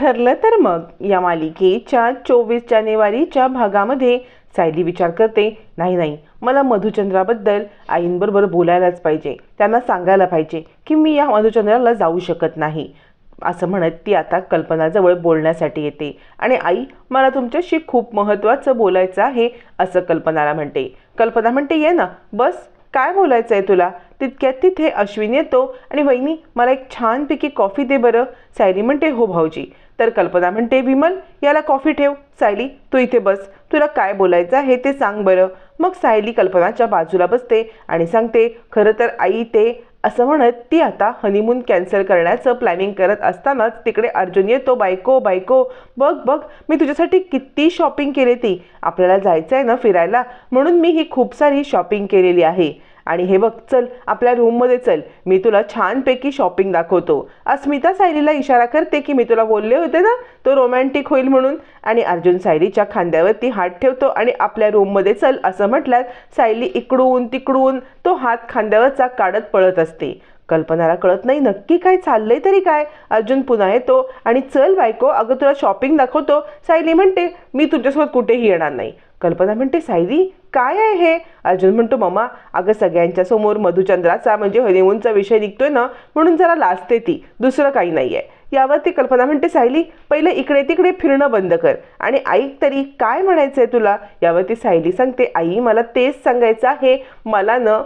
ठरलं तर मग या मालिकेच्या चोवीस जानेवारीच्या भागामध्ये सायली विचार करते नाही नाही मला मधुचंद्राबद्दल आईंबरोबर बोलायलाच पाहिजे त्यांना सांगायला पाहिजे की मी या मधुचंद्राला जाऊ शकत नाही. असं म्हणत ती आता कल्पनाजवळ बोलण्यासाठी येते. आणि आई मला तुमच्याशी खूप महत्त्वाचं बोलायचं आहे असं कल्पनाला म्हणते. कल्पना म्हणते ये ना बस काय बोलायचं आहे तुला? तितक्यात तिथे अश्विन येतो आणि वहिनी मला एक छानपैकी कॉफी दे बरं. सायली म्हणते हो भाऊजी. तर कल्पना म्हणते विमल याला कॉफी ठेव. सायली तू इथे बस. तुला काय बोलायचं आहे ते सांग बरं. मग सायली कल्पनाच्या बाजूला बसते आणि सांगते खरं तर आई ते असं म्हणत ती आता हनीमून कॅन्सल करण्याचं प्लॅनिंग करत असतानाच तिकडे अर्जुन येतो बायको बायको बघ बघ मी तुझ्यासाठी किती शॉपिंग केली ती. आपल्याला जायचं आहे ना फिरायला. म्हणून मी ही खूप सारी शॉपिंग केलेली आहे. आणि हे बघ चल आपल्या रूममध्ये चल. मी तुला छानपैकी शॉपिंग दाखवतो. अस्मिता सायलीला इशारा करते की मी तुला बोलले होते ना तो रोमॅन्टिक होईल म्हणून. आणि अर्जुन सायलीच्या खांद्यावरती हात ठेवतो आणि आपल्या रूममध्ये चल असं म्हटल्यास सायली इकडून तिकडून तो हात खांद्यावरचा काढत पळत असते. कल्पनाला कळत नाही नक्की काय चाललंय तरी काय. अर्जुन पुन्हा येतो आणि चल बायको अगं तुला शॉपिंग दाखवतो. सायली म्हणते मी तुझ्यासोबत कुठेही येणार नाही. कल्पना म्हणते सायली काय आहे हे? अर्जुन म्हणतो मम्मा अगं सगळ्यांच्या समोर मधुचंद्राचा म्हणजे हनीमूनचा विषय निघतोय ना म्हणून जरा लाजते ती दुसरं काही नाही आहे यावरती कल्पना म्हणते सायली पहिले इकडे तिकडे फिरणं बंद कर आणि ऐक तरी काय म्हणायचं आहे तुला यावरती सायली सांगते आई मला तेच सांगायचं आहे मला न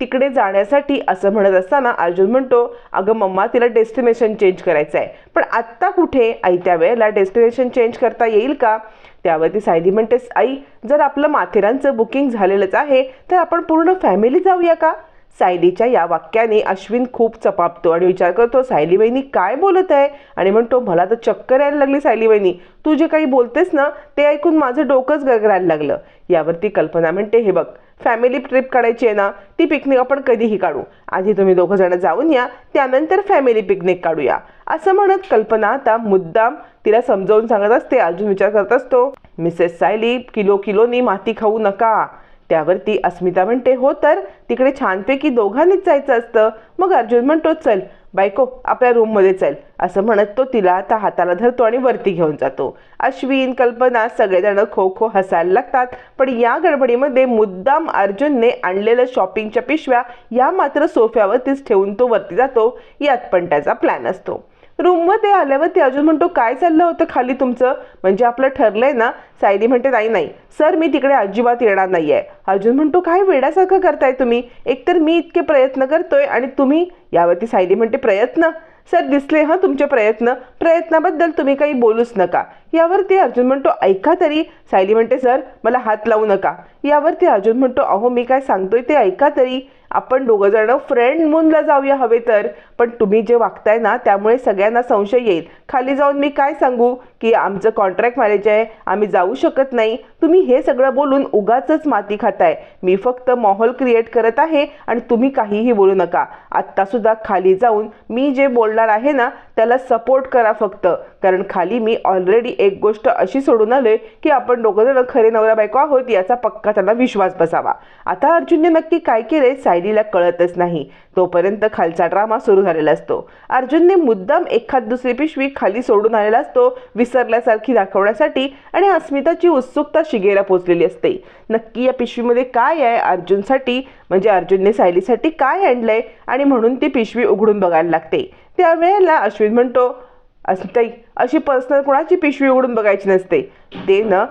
तिकडे जाण्यासाठी असं म्हणत असताना अर्जुन म्हणतो अगं मम्मा तिला डेस्टिनेशन चेंज करायचं आहे पण आत्ता कुठे? आयत्या वेळेला डेस्टिनेशन चेंज करता येईल का? त्यावरती सायली म्हणतेस आई जर आपलं माथेरानचं बुकिंग झालेलंच आहे तर आपण पूर्ण फॅमिली जाऊया का? सायलीच्या या वाक्याने अश्विन खूप चपापतो आणि विचार करतो सायली वहिनी काय बोलत आहे? आणि म्हणतो मला तर चक्कर यायला लागली सायली वहिनी तू जे काही बोलतेस ना ते ऐकून माझं डोकंच गरगरायला लागलं. यावरती कल्पना म्हणते हे बघ फॅमिली ट्रिप काढायची आहे ना ती पिकनिक आपण कधीही काढू. आधी तुम्ही दोघं जण जाऊन या त्यानंतर फॅमिली पिकनिक काढूया. असं म्हणत कल्पना आता मुद्दाम तिला समजावून सांगत असते. अजून विचार करत असतो मिसेस सायली किलो किलोनी माती खाऊ नका. त्यावर ती अस्मिता म्हणते हो तर तिकडे छानपैकी दोघांनीच जायचं असतं. मग अर्जुन म्हणतो चल बायको आपल्या रूममध्ये चल. असं म्हणत तो तिला आता हाताला धरतो आणि वरती घेऊन जातो. अश्विन कल्पना सगळेजण खो खो हसायला लागतात पण या गडबडीमध्ये मुद्दाम अर्जुनने आणलेल्या शॉपिंगच्या पिशव्या या मात्र सोफ्यावरतीच ठेवून तो वरती जातो. यात पण त्याचा प्लॅन असतो. रूममध्ये आल्यावर ते अजून म्हणतो काय चाललं होतं खाली तुमचं? म्हणजे आपलं ठरलंय ना सायली म्हणते नाही नाही सर मी तिकडे अजिबात येणार नाही आहे अर्जुन म्हणतो काय वेड्यासारखं करताय तुम्ही? एकतर मी इतके प्रयत्न करतोय आणि तुम्ही यावरती सायली म्हणते प्रयत्न? सर दिसले हां तुमचे प्रयत्न. प्रयत्नाबद्दल तुम्ही काही बोलूच नका. यावरती अर्जुन म्हणतो ऐका तरी. सायली म्हणते सर मला हात लावू नका. यावरती अर्जुन म्हणतो अहो मी काय सांगतोय ते ऐका तरी. आपण दोघं जण फ्रेंड मूनला जाऊया हवे तर. पण तुम्ही जे वागताय ना त्यामुळे सगळ्यांना संशय येईल. खाली जाऊन मी काय सांगू? की आमचं कॉन्ट्रॅक्ट मॅरेज आहे आम्ही जाऊ शकत नाही. तुम्ही हे सगळं बोलून उगाच माती खाताय. मी फक्त माहोल क्रिएट करत आहे आणि तुम्ही काहीही बोलू नका. आत्तासुद्धा खाली जाऊन मी जे बोलणार आहे ना त्याला सपोर्ट करा फक्त. कारण खाली मी ऑलरेडी एक गोष्ट अशी सोडून आलोय की आपण दोघं जण खरे नवरा बायको आहोत याचा पक्का त्यांना विश्वास बसावा. आता अर्जुनने नक्की काय केले सायलीला कळतच नाही. तोपर्यंत खालचा ड्रामा सुरू झालेला असतो. अर्जुनने मुद्दाम एखाद दुसरी पिशवी खाली सोडून आलेला असतो विसरल्यासारखी दाखवण्यासाठी आणि अस्मिताची उत्सुकता शिगेला पोचलेली असते. नक्की या पिशवीमध्ये काय आहे? अर्जुनसाठी म्हणजे अर्जुनने सायलीसाठी काय आणलंय? आणि म्हणून ती पिशवी उघडून बघायला लागते. त्यावेळेला अश्विन म्हणतो अस्मिताई अशी पर्सनल कोणाची पिशवी उघडून बघायची नसते. ते न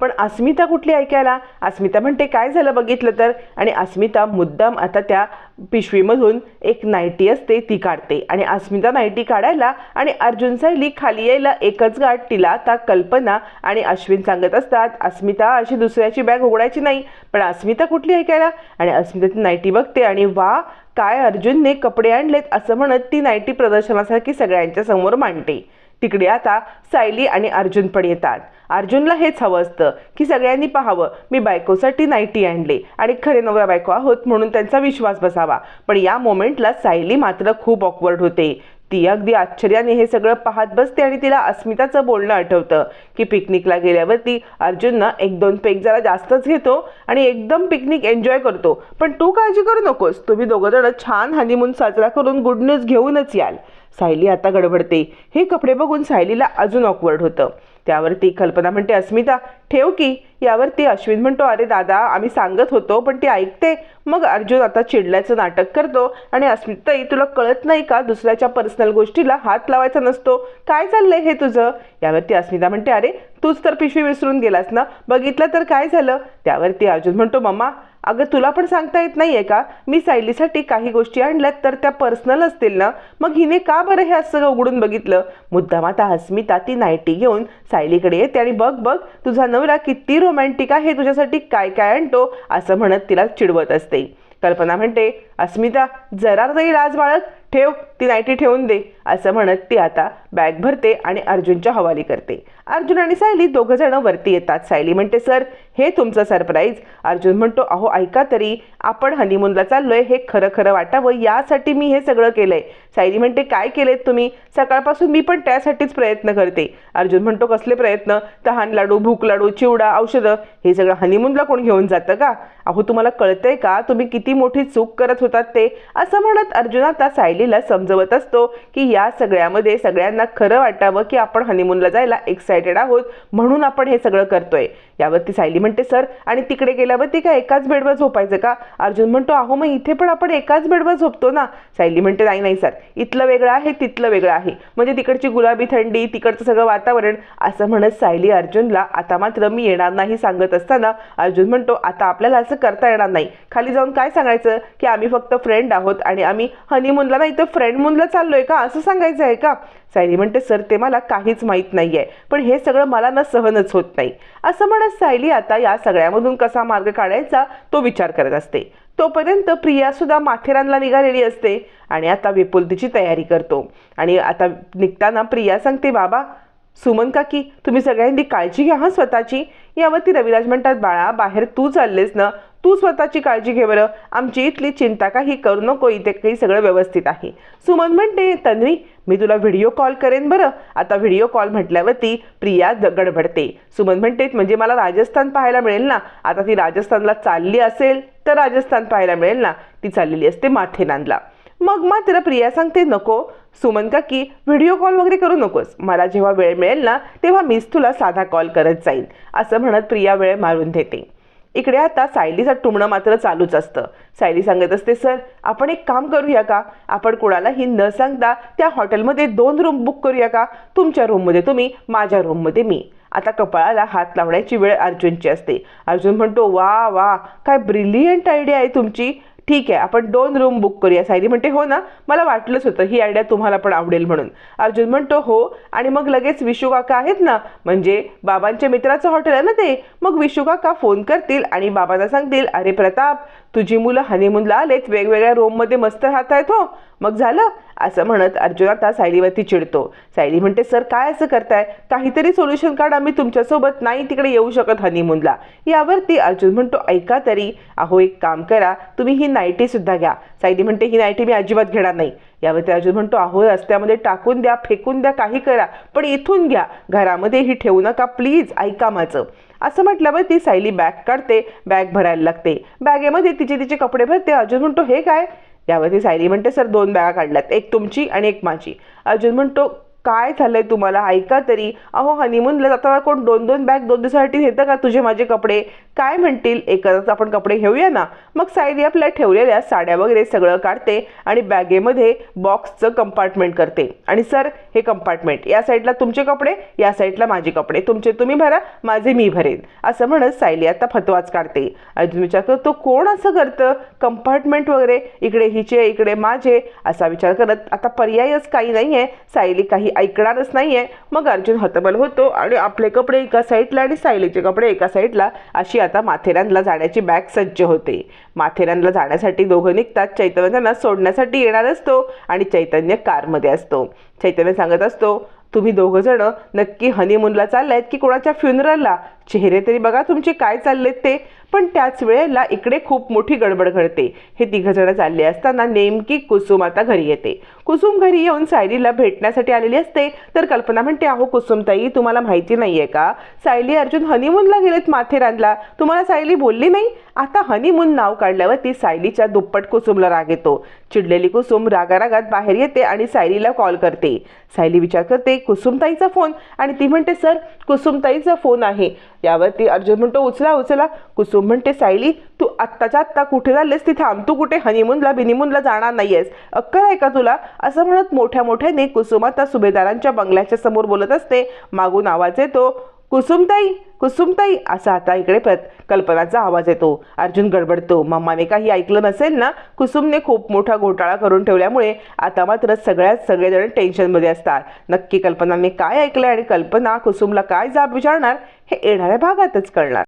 पण अस्मिता कुठली ऐकायला? अस्मिता म्हणते काय झालं बघितलं तर? आणि अस्मिता मुद्दाम आता त्या पिशवीमधून एक नायटी असते ती काढते. आणि अस्मिता नायटी काढायला आणि अर्जुन सायली खाली यायला एकच गाठ तिला आता कल्पना आणि अश्विन सांगत असतात अस्मिता अशी दुसऱ्याची बॅग उघडायची नाही. पण अस्मिता कुठली ऐकायला? आणि अस्मिता ती नायटी बघते आणि वा काय अर्जुनने कपडे आणलेत असं म्हणत ती नायटी प्रदर्शनासारखी सगळ्यांच्या समोर मांडते. तिकडे आता सायली आणि अर्जुन पण येतात. अर्जुनला हेच हवं असतं की सगळ्यांनी पाहावं मी बायकोसाठी नाईटी आणले आणि खरे नव्या बायको आहोत म्हणून त्यांचा विश्वास बसावा. पण या मोमेंटला सायली मात्र खूप ऑकवर्ड होते. ती अगदी आश्चर्याने हे सगळं पाहत बसते आणि तिला अस्मिताचं बोलणं आठवतं की पिकनिकला गेल्यावरती अर्जुननं एक दोन पेक जरा जास्तच घेतो आणि एकदम पिकनिक एन्जॉय करतो. पण तू काळजी करू नकोस तुम्ही दोघं जण छान हनीमून साजरा करून गुड न्यूज घेऊनच याल. सायली आता गडबडते. हे कपडे बघून सायलीला अजून ऑकवर्ड होतं. त्यावरती कल्पना म्हणते अस्मिता ठेव की. यावरती अश्विन म्हणतो अरे दादा आम्ही सांगत होतो पण ती ऐकते. मग अर्जुन आता चिडल्याचं नाटक करतो आणि अस्मिताई तुला कळत नाही का दुसऱ्याच्या पर्सनल गोष्टीला हात लावायचा नसतो? काय चाललंय हे तुझं? यावरती अस्मिता म्हणते अरे तूच तर पिशवी विसरून गेलास ना? बघितलं तर काय झालं? त्यावरती अर्जुन म्हणतो मम्मा अगं तुला पण सांगता येत नाही आहे का? मी सायलीसाठी काही गोष्टी आणल्यात तर त्या पर्सनल असतील ना? मग हिने का बरं हे असं उघडून बघितलं? मुद्दाम आता अस्मिता ती नायटी घेऊन सायलीकडे येते आणि बघ बघ तुझा नवरा किती रोमॅन्टिक आहे तुझ्यासाठी काय काय आणतो? असं म्हणत तिला चिडवत असते. कल्पना म्हणते अस्मिता जरा तरी लाज बाळक ठेव ती नायटी ठेवून दे. असं म्हणत ती आता बॅग भरते आणि अर्जुनच्या हवाली करते. अर्जुन आणि सायली दोघं जण वरती येतात. सायली म्हणते सर हे तुमचं सरप्राईज. अर्जुन म्हणतो अहो ऐका तरी आपण हनीमूनला चाललोय हे खरं खरं वाटावं यासाठी मी हे सगळं केलंय. सायली म्हणते काय केलेत तुम्ही? सकाळपासून मी पण त्यासाठीच प्रयत्न करते. अर्जुन म्हणतो कसले प्रयत्न? तहान लाडू भूक लाडू चिवडा औषधं हे सगळं हनीमूनला कोण घेऊन जातं का? अहो तुम्हाला कळतंय का? तुम्ही किती मोठी चूक करत होतात ते? असं म्हणत अर्जुन आता सायलीला समजवत असतो की या सगळ्यामध्ये सगळ्यांना खरं वाटावं की आपण हनीमूनला जायला एक्सायटेड आहोत म्हणून आपण हे सगळं करतोय. यावरती सायली म्हणते सर आणि तिकडे गेल्यावरती काय एकाच बेडवर झोपायचं का? अर्जुन म्हणतो अहो मग इथे पण आपण एकाच बेडवर झोपतो ना? सायली म्हणते नाही नाही सर. इथलं वेगळं आहे तिथलं वेगळं आहे. म्हणजे तिकडची गुलाबी थंडी तिकडचं सगळं वातावरण असं म्हणत सायली अर्जुनला आता मात्र मी येणार नाही सांगत असताना अर्जुन म्हणतो आता आपल्याला असं करता येणार नाही. खाली जाऊन काय सांगायचं? की आम्ही फक्त फ्रेंड आहोत आणि आम्ही हनीमूनला नाही तर फ्रेंड मूनला चाललोय का? असं सांगायचं आहे का? सायली म्हणते सर ते मला काहीच माहीत नाही आहे पण हे सगळं मला ना सहनच होत नाही. असं म्हणत सायली आता या सगळ्यामधून कसा मार्ग काढायचा तो विचार करत असते. तोपर्यंत प्रिया सुद्धा माथेरानला निघालेली असते आणि आता विपुल तिची तयारी करतो. आणि आता निघताना प्रिया सांगते बाबा सुमन काकी तुम्ही सगळ्यांनी काळजी घ्या हा स्वतःची. यावरती रविराज म्हणतात बाळा बाहेर तू चाललेस ना तू स्वतःची काळजी घे बरं. आमची इथली चिंता काही करू नको इथे काही सगळं व्यवस्थित आहे. सुमन म्हणते तन्वी मी तुला व्हिडिओ कॉल करेन बरं. आता व्हिडिओ कॉल म्हटल्यावरती प्रिया गडबडते. सुमन म्हणते म्हणजे मला राजस्थान पाहायला मिळेल ना? आता ती राजस्थानला चालली असेल तर राजस्थान पाहायला मिळेल ना? ती चाललेली असते माथेरानला. मग मात्र प्रिया सांगते नको. सुमन काकी व्हिडिओ कॉल वगैरे करू नकोस. मला जेव्हा वेळ मिळेल ना तेव्हा मीच तुला साधा कॉल करत जाईन. असं म्हणत प्रिया वेळ मारून देते. इकडे आता सायलीचं टुमणं मात्र चालूच असतं. सायली सांगत असते सर आपण एक काम करूया का? आपण कोणालाही न सांगता त्या हॉटेलमध्ये दोन रूम बुक करूया का? तुमच्या रूममध्ये तुम्ही माझ्या रूममध्ये मी. आता कपाळाला हात लावण्याची वेळ अर्जुनची असते. अर्जुन म्हणतो वा वा काय ब्रिलियंट आयडिया आहे तुमची. ठीक आहे आपण दोन रूम बुक करूया सायली म्हणते हो ना मला वाटलंच होतं ही आयडिया तुम्हाला पण आवडेल म्हणून. अर्जुन म्हणतो हो. आणि मग लगेच विशू काका आहेत ना म्हणजे बाबांच्या मित्राचं हॉटेल आहे ना ते मग विशू काका फोन करतील आणि बाबांना सांगतील अरे प्रताप तुझी मुलं हनीमूनला आलेत वेगवेगळ्या रूममध्ये मस्त राहत आहेत हो. मग झालं. असं म्हणत अर्जुन आता सायलीवरती चिडतो. सायली म्हणते सर काय असं करताय? काहीतरी सोल्युशन काढा मी तुमच्यासोबत नाही तिकडे येऊ शकत हनीमूनला यावरती अर्जुन म्हणतो ऐका तरी. अहो एक काम करा. तुम्ही ही नायटी सुद्धा घ्या. सायली म्हणते ही नाईटी मी अजिबात घेणार नाही. यावरती अर्जुन म्हणतो अहो रस्त्यामध्ये टाकून द्या फेकून द्या काही करा पण इथून घ्या. घरामध्येही ठेवू नका प्लीज ऐका माझं. असं म्हटल्यावर ती सायली बॅग काढते बॅग भरायला लागते. बॅगेमध्ये तिचे तिचे कपडे भरते. अर्जुन म्हणतो हे काय? यावरती सायली म्हणते सर दोन बॅगा काढल्यात. एक तुमची आणि एक माझी. अर्जुन म्हणतो काय झालंय तुम्हाला? ऐका तरी. अहो हनीमूनला जाताना कोण दोन दोन बॅग दोन दिवसासाठी घेतं का तुझे माझे कपडे? काय म्हणतील? एकदाच आपण कपडे घेऊया ना. मग सायली आपल्या ठेवलेल्या साड्या वगैरे सगळं काढते आणि बॅगेमध्ये बॉक्सचं कंपार्टमेंट करते. आणि सर हे कंपार्टमेंट या साईडला तुमचे कपडे या साईडला माझे कपडे. तुमचे तुम्ही भरा माझे मी भरेन. असं म्हणत सायली आता फतवाच काढते. अजून विचार करतो कोण असं करतं? कंपार्टमेंट वगैरे इकडे हिचे इकडे माझे असा विचार करत. आता पर्यायच काही नाही आहे सायली काही ऐकणारच नाही आहे मग अर्जुन हतबल होतो आणि आपले कपडे एका साईडला आणि सायलीचे कपडे एका साईडला. अशी आता माथेरानला जाण्याची बॅग सज्ज होते. माथेरानला जाण्यासाठी दोघं निघतात. चैतन्य त्यांना सोडण्यासाठी येणार असतो आणि चैतन्य कारमध्ये असतो. चैतन्य सांगत असतो तुम्ही दोघं जण नक्की हनीमूनला चाललायत की कोणाच्या फ्युनरलला चेहरे तरी बघा तुमचे काय चाललेत ते. पण त्याच वेळेला इकडे खूप मोठी गडबड घडते. हे तिघंजणं चालले असताना नेमकी कुसुम आता घरी येते. कुसुम घरी येऊन सायलीला भेटण्यासाठी आलेली असते. तर कल्पना म्हणते अहो कुसुमताई तुम्हाला माहिती नाही आहे का? सायली अर्जुन हनीमूनला गेलेत माथेरानला. तुम्हाला सायली बोलली नाही? आता हनीमून नाव काढल्यावर ती सायलीच्या दुप्पट कुसुमला राग येतो. चिडलेली कुसुम रागारागात बाहेर येते आणि सायलीला कॉल करते. सायली विचार करते कुसुमताईचा फोन आणि ती म्हणते सर कुसुमताईचा फोन आहे. यावरती अर्जुन म्हणतो उचला उचला. कुसुम म्हणते सायली तू आत्ताच्या आत्ता कुठे झालेस तिथे? थांब तू कुठे? हनीमूनला बिनीमूनला जाणार नाहीयेस. अक्कल आहे का तुला? असं म्हणत मोठ्या मोठ्याने कुसुम आता सुभेदारांच्या बंगल्याच्या समोर बोलत असते. मागून आवाज येतो कुसुमताई कुसुमताई असा आता इकडे पत कल्पनाचा आवाज येतो. अर्जुन गडबडतो. मम्माने काही ऐकलं नसेल ना? कुसुमने खूप मोठा घोटाळा करून ठेवल्यामुळे आता मात्र सगळ्यात सगळेजण टेन्शनमध्ये असतात. नक्की कल्पनाने काय ऐकलंय आणि कल्पना कुसुमला काय जाब विचारणार हे येणाऱ्या भागातच कळणार.